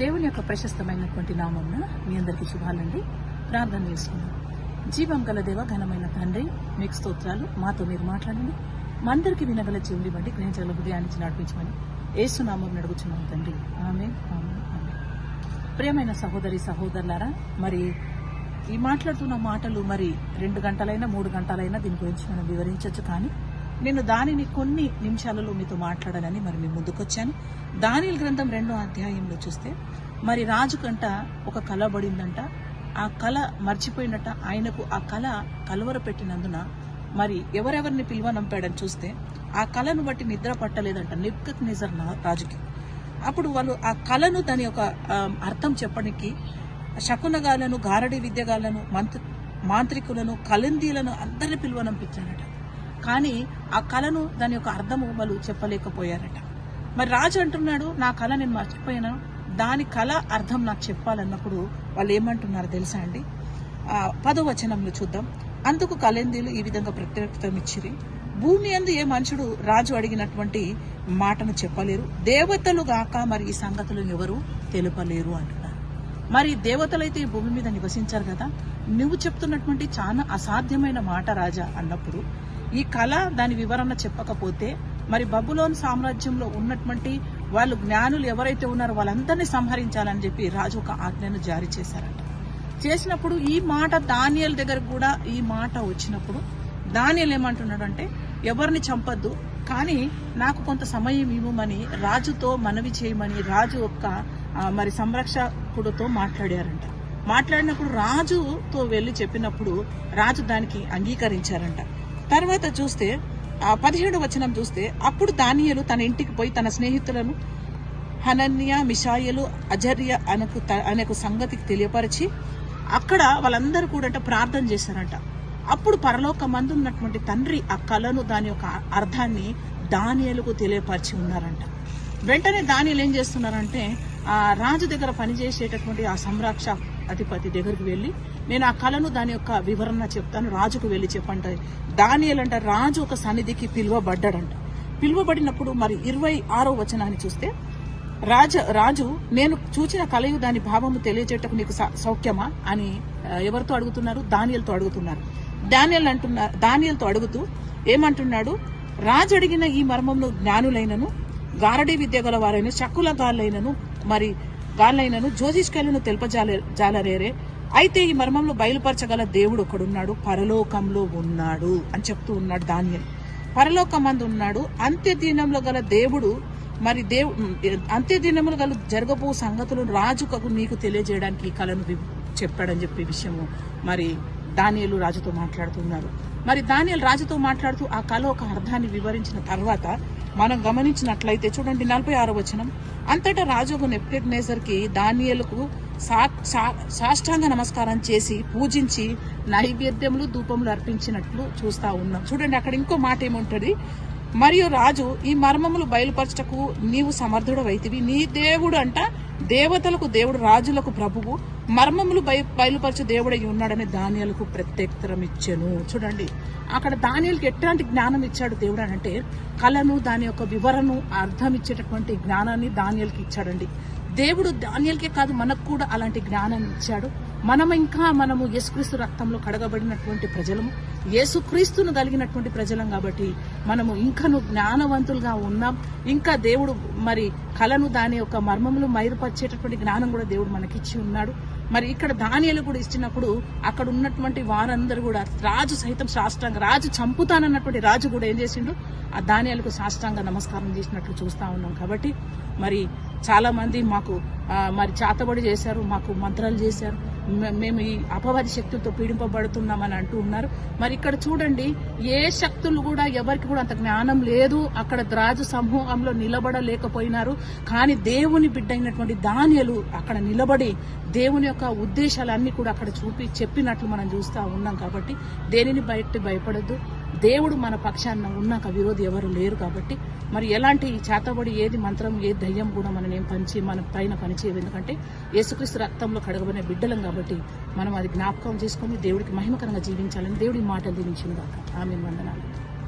దేవుని యొక్క ప్రశస్తమైనటువంటి నామం మీ అందరికీ శుభాలండి. ప్రార్థన చేసుకున్నాం జీవం గల దేవ ఘనమైన తండ్రి మీకు స్తోత్రాలు. మాతో మీరు మాట్లాడండి. మా అందరికీ వినగల చెవుని బట్టి గ్రహించగల హృదయానికి నడిపించమని ఏసునామం నడుగుచున్నాం తండ్రి. ఆమె ఆమె ఆమె ప్రియమైన సహోదరి సహోదరులారా మరి ఈ మాట్లాడుతున్న మాటలు మరి రెండు గంటలైనా మూడు గంటలైనా దీని గురించి మనం వివరించవచ్చు కానీ నేను దానిని కొన్ని నిమిషాలలో మీతో మాట్లాడాలని మరి మీ ముందుకొచ్చాను. దానిల గ్రంథం రెండో అధ్యాయంలో చూస్తే మరి రాజు కంట ఒక కళ పడిందంట. ఆ కళ మర్చిపోయినట్ట ఆయనకు ఆ కళ కలవర పెట్టినందున మరి ఎవరెవరిని పిలువనంపాడని చూస్తే ఆ కళను బట్టి నిద్ర పట్టలేదంట నిప్కక్ నిజర్ రాజుకి. అప్పుడు వాళ్ళు ఆ కళను దాని యొక్క అర్థం చెప్పడానికి శకునగాలను గారడి విద్యగాలను మంత్రి మాంత్రికులను కలందీలను అందరిని పిలువనంపించారట కానీ ఆ కళను దాని యొక్క అర్థము వాళ్ళు చెప్పలేకపోయారట. మరి రాజు అంటున్నాడు నా కళ నేను మర్చిపోయాను? దాని కళ అర్థం నాకు చెప్పాలన్నప్పుడు వాళ్ళు ఏమంటున్నారు తెలుసా అండి? ఆ, పదో వచనంలో చూద్దాం. అందుకు కలేందీలు ఈ విధంగా ప్రత్యేకతం ఇచ్చిరి. భూమి అందు ఏ మనుషుడు రాజు అడిగినటువంటి మాటను చెప్పలేరు. దేవతలు గాక మరి ఈ సంగతులు ఎవరు తెలుపలేరు అంటున్నారు. మరి దేవతలైతే ఈ భూమి మీద నివసించారు కదా నువ్వు చెప్తున్నటువంటి చాలా అసాధ్యమైన మాట రాజా అన్నప్పుడు ఈ కళ దాని వివరణ చెప్పకపోతే మరి బబులోన్ సామ్రాజ్యంలో ఉన్నటువంటి వాళ్ళు జ్ఞానులు ఎవరైతే ఉన్నారో వాళ్ళందరినీ సంహరించాలని చెప్పి రాజు ఒక ఆజ్ఞను జారీ చేశారంట. చేసినప్పుడు ఈ మాట దానియల్ దగ్గర కూడా ఈ మాట వచ్చినప్పుడు దానియల్ ఏమంటున్నాడు అంటే ఎవరిని చంపద్దు కానీ నాకు కొంత సమయం ఇవ్వమని రాజుతో మనవి చేయమని రాజు యొక్క మరి సంరక్షకుడితో మాట్లాడారంట. మాట్లాడినప్పుడు రాజుతో వెళ్ళి చెప్పినప్పుడు రాజు దానికి అంగీకరించారంట. తర్వాత చూస్తే ఆ పదిహేడు వచనం చూస్తే అప్పుడు దానియలు తన ఇంటికి పోయి తన స్నేహితులను హనన్య మిషాయలు అజర్య అనకు త- ఒక సంగతికి తెలియపరిచి అక్కడ వాళ్ళందరూ కూడా ప్రార్థన చేశారంట. అప్పుడు పరలోక మందు ఉన్నటువంటి తండ్రి ఆ కళను దాని యొక్క అర్థాన్ని దానియలకు తెలియపరిచి ఉన్నారంట. వెంటనే దానియలు ఏం చేస్తున్నారంటే ఆ రాజు దగ్గర పనిచేసేటటువంటి ఆ సంరక్ష అధిపతి దగ్గరికి వెళ్ళి నేను ఆ కళను దాని యొక్క వివరణ చెప్తాను రాజుకు వెళ్ళి చెప్పంట. దానియలు రాజు ఒక సన్నిధికి పిలువబడ్డాడంట. పిలువబడినప్పుడు మరి ఇరవై ఆరో వచనాన్ని చూస్తే రాజ రాజు నేను చూచిన కలయు దాని భావము తెలియజేటకు నీకు స- సౌఖ్యమా? అని ఎవరితో అడుగుతున్నారు? దానియలతో అడుగుతున్నారు. దానియల్ అంటున్నా దానియలతో అడుగుతూ ఏమంటున్నాడు? రాజు అడిగిన ఈ మర్మంలో జ్ఞానులైనను గారడీ విద్య గల వారైన చక్కుల గాళ్ళైనను మరి గాళ్ళైనను జ్యోతిష్కలను తెలుపజాల జాలరేరే. అయితే ఈ మర్మంలో బయలుపరచగల దేవుడు ఒకడున్నాడు పరలోకంలో ఉన్నాడు అని చెప్తూ ఉన్నాడు దానియల్ పరలోకమందు ఉన్నాడు. అంత్యదినంలో గల దేవుడు మరి దేవు అంత్యదినములు గల జరగబో సంగతులు రాజుకు నీకు తెలియజేయడానికి ఈ కళను చెప్పాడని చెప్పే విషయము మరి దానియలు రాజుతో మాట్లాడుతున్నారు. మరి దానియలు రాజుతో మాట్లాడుతూ ఆ కళ ఒక అర్థాన్ని వివరించిన తర్వాత మనం గమనించినట్లయితే చూడండి నలభై ఆరో వచనం. అంతటా రాజు నెప్కెట్ దానియలకు సా- సా- సాష్టాంగ నమస్కారం చేసి పూజించి నైవేద్యములు ధూపములు అర్పించినట్లు చూస్తా ఉన్నాం. చూడండి అక్కడ ఇంకో మాట ఏముంటుంది? మరియు రాజు ఈ మర్మములు బయలుపరచటకు నీవు సమర్థుడు వైతివి నీ దేవుడు అంట దేవతలకు దేవుడు రాజులకు ప్రభువు మర్మములు బయ బయలుపరిచే దేవుడై ఉన్నాడని దానియాలకు ప్రత్యేకతరం ఇచ్చాను. చూడండి అక్కడ దానియాలకి ఎట్లాంటి జ్ఞానం ఇచ్చాడు దేవుడు అని అంటే కళను దాని యొక్క వివరణను అర్థం ఇచ్చేటటువంటి జ్ఞానాన్ని దానియాలకి ఇచ్చాడండి. దేవుడు ధాన్యాలకే కాదు మనకు కూడా అలాంటి జ్ఞానాన్ని ఇచ్చాడు. మనం ఇంకా మనము యేసుక్రీస్తు రక్తంలో కడగబడినటువంటి ప్రజలము యేసుక్రీస్తును కలిగినటువంటి ప్రజలం కాబట్టి మనము ఇంకను జ్ఞానవంతులుగా ఉన్నాం. ఇంకా దేవుడు మరి కళను దాని యొక్క మర్మములు మైరుపరిచేటటువంటి జ్ఞానం కూడా దేవుడు మనకిచ్చి ఉన్నాడు. మరి ఇక్కడ ధాన్యాలు కూడా ఇచ్చినప్పుడు అక్కడ ఉన్నటువంటి వారందరూ కూడా రాజు సైతం సాష్టాంగ రాజు చంపుతానన్నటువంటి రాజు కూడా ఏం చేసిండు? ఆ ధాన్యాలకు సాష్టాంగ నమస్కారం చేసినట్లు చూస్తా ఉన్నాం కాబట్టి మరి చాలామంది మాకు మరి చాతబడి చేశారు మాకు మంత్రాలు చేశారు. మేము ఈ అపవాది శక్తులతో పీడింపబడుతున్నామని అంటూ ఉన్నారు. మరి ఇక్కడ చూడండి ఏ శక్తులు కూడా ఎవరికి కూడా అంత జ్ఞానం లేదు. అక్కడ రాజు సమూహంలో నిలబడలేకపోయినారు. కానీ దేవుని బిడ్డ అయినటువంటి అక్కడ నిలబడి దేవుని యొక్క ఉద్దేశాలన్నీ కూడా అక్కడ చూపి చెప్పినట్లు మనం చూస్తూ ఉన్నాం కాబట్టి దేనిని బయట భయపడద్దు. దేవుడు మన పక్షాన ఉన్నాక విరోధి ఎవరు లేరు కాబట్టి మరి ఎలాంటి చేతబడి ఏది మంత్రం ఏ దయ్యం కూడా మనం ఏం పంచి మన పైన పనిచేయదు ఎందుకంటే యేసుక్రీస్తు రక్తంలో కడగబడిన బిడ్డలం కాబట్టి మనం అది జ్ఞాపకం చేసుకొని దేవుడికి మహిమకరంగా జీవించాలని దేవుడి మాటలు దీవించింది కాక ఆమె వందనాలు.